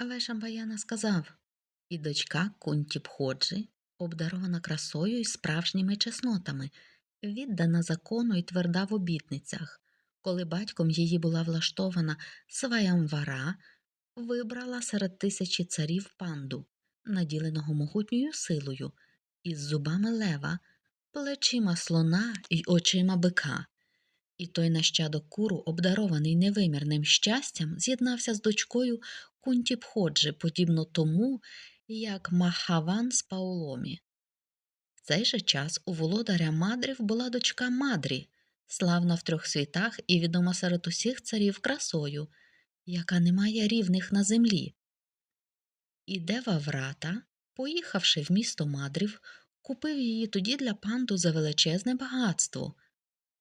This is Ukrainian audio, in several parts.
Вешамбаяна сказав І дочка Кунтіпходжі, обдарована красою і справжніми чеснотами, віддана закону і тверда в обітницях. Коли батьком її була влаштована Сваямвара, вибрала серед тисячі царів панду, наділеного могутньою силою, із зубами лева, плечима слона й очима бика. І той нащадок куру, обдарований невимірним щастям, з'єднався з дочкою Кунтіпходжі, подібно тому, як Махаван з Паоломі. В цей же час у володаря Мадрів була дочка Мадрі, славна в трьох світах і відома серед усіх царів красою, яка не має рівних на землі. І Дева Врата, поїхавши в місто Мадрів, купив її тоді для панду за величезне багатство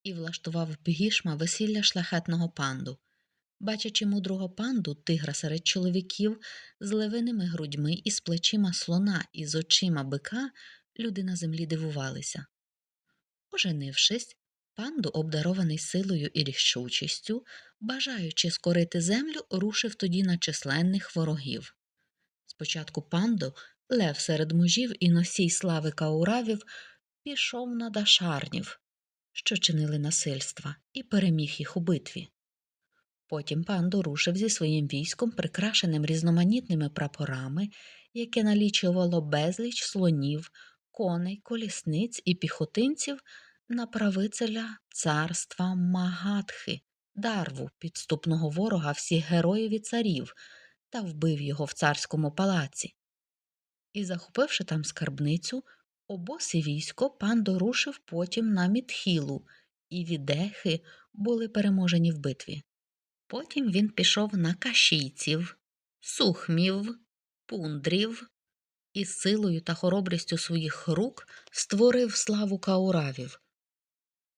і влаштував Бгішма весілля шляхетного панду. Бачачи мудрого панду, тигра серед чоловіків, з левиними грудьми і з плечима слона і з очима бика, люди на землі дивувалися. Оженившись, панду, обдарований силою і рішучістю, бажаючи скорити землю, рушив тоді на численних ворогів. Спочатку панду, лев серед мужів і носій слави кауравів, пішов на дашарнів, що чинили насильства, і переміг їх у битві. Потім панду рушив зі своїм військом, прикрашеним різноманітними прапорами, яке налічувало безліч слонів, коней, колісниць і піхотинців на правителя царства Магадхи, дарву, підступного ворога всіх героїв і царів, та вбив його в царському палаці. І, захопивши там скарбницю, обоз і військо панду рушив потім на Мітхілу, і відехи були переможені в битві. Потім він пішов на кашійців, сухмів, пундрів і силою та хоробрістю своїх рук створив славу кауравів.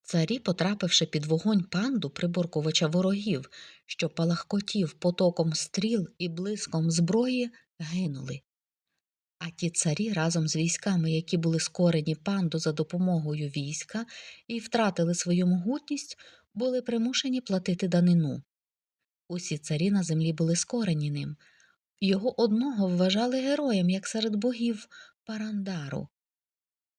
Царі, потрапивши під вогонь панду приборкувача ворогів, що палахкотів потоком стріл і блиском зброї, гинули. А ті царі разом з військами, які були скорені панду за допомогою війська і втратили свою могутність, були примушені платити данину. Усі царі на землі були скорені ним. Його одного вважали героєм, як серед богів Парандару.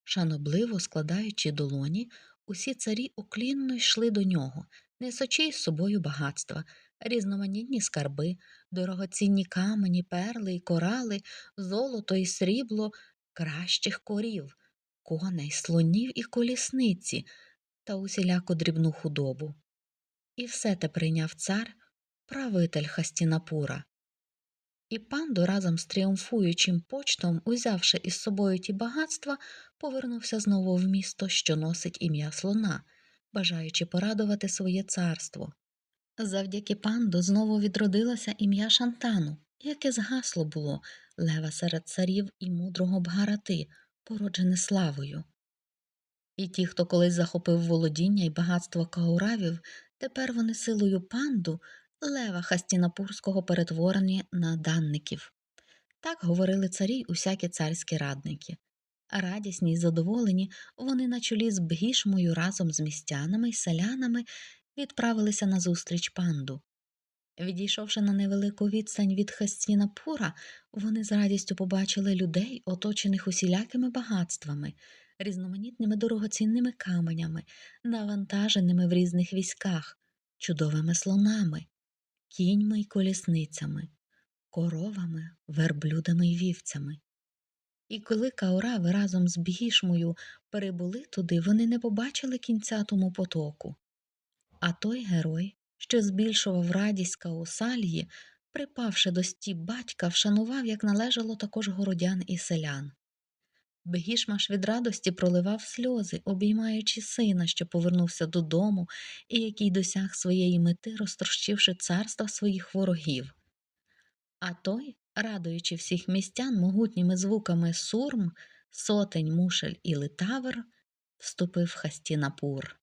Шанобливо складаючи долоні, усі царі уклінно йшли до нього, несучи із собою багатства, різноманітні скарби, дорогоцінні камені, перли й корали, золото і срібло, кращих корів, коней, слонів і колісниці та усіляку дрібну худобу. І все те прийняв цар правитель Хастінапура. І панду разом з тріумфуючим почтом, узявши із собою ті багатства, повернувся знову в місто, що носить ім'я слона, бажаючи порадувати своє царство. Завдяки панду знову відродилося ім'я Шантану, яке згасло було лева серед царів і мудрого Бгарати, породжене славою. І ті, хто колись захопив володіння і багатство кауравів, тепер вони силою панду лева Хастінапурського перетворені на данників. Так говорили царі й усякі царські радники. Радісні й задоволені, вони на чолі з Бгішмою разом з містянами й селянами відправилися на зустріч панду. Відійшовши на невелику відстань від Хастінапура, вони з радістю побачили людей, оточених усілякими багатствами, різноманітними дорогоцінними каменями, навантаженими в різних військах, чудовими слонами, кіньми й колісницями, коровами, верблюдами й вівцями. І коли каурави разом з Бігішмою перебули туди, вони не побачили кінця тому потоку. А той герой, що збільшував радість Каусалії, припавши до стіп батька, вшанував, як належало також городян і селян. Бегішмаш від радості проливав сльози, обіймаючи сина, що повернувся додому і який досяг своєї мети, розтрощивши царства своїх ворогів. А той, радуючи всіх містян могутніми звуками сурм, сотень, мушель і литавр, вступив в Хастінапур.